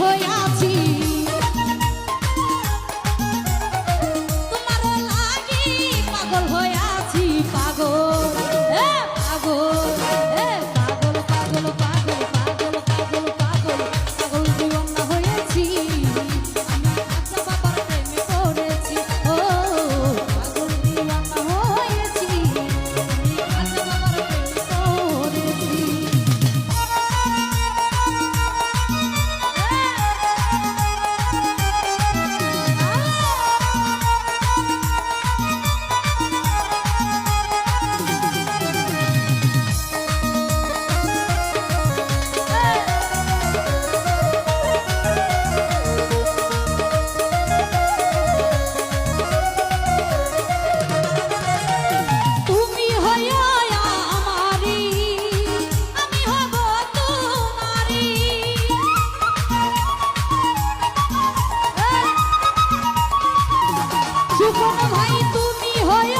হয়ে আছি। সুকন ভাই তুমি হয়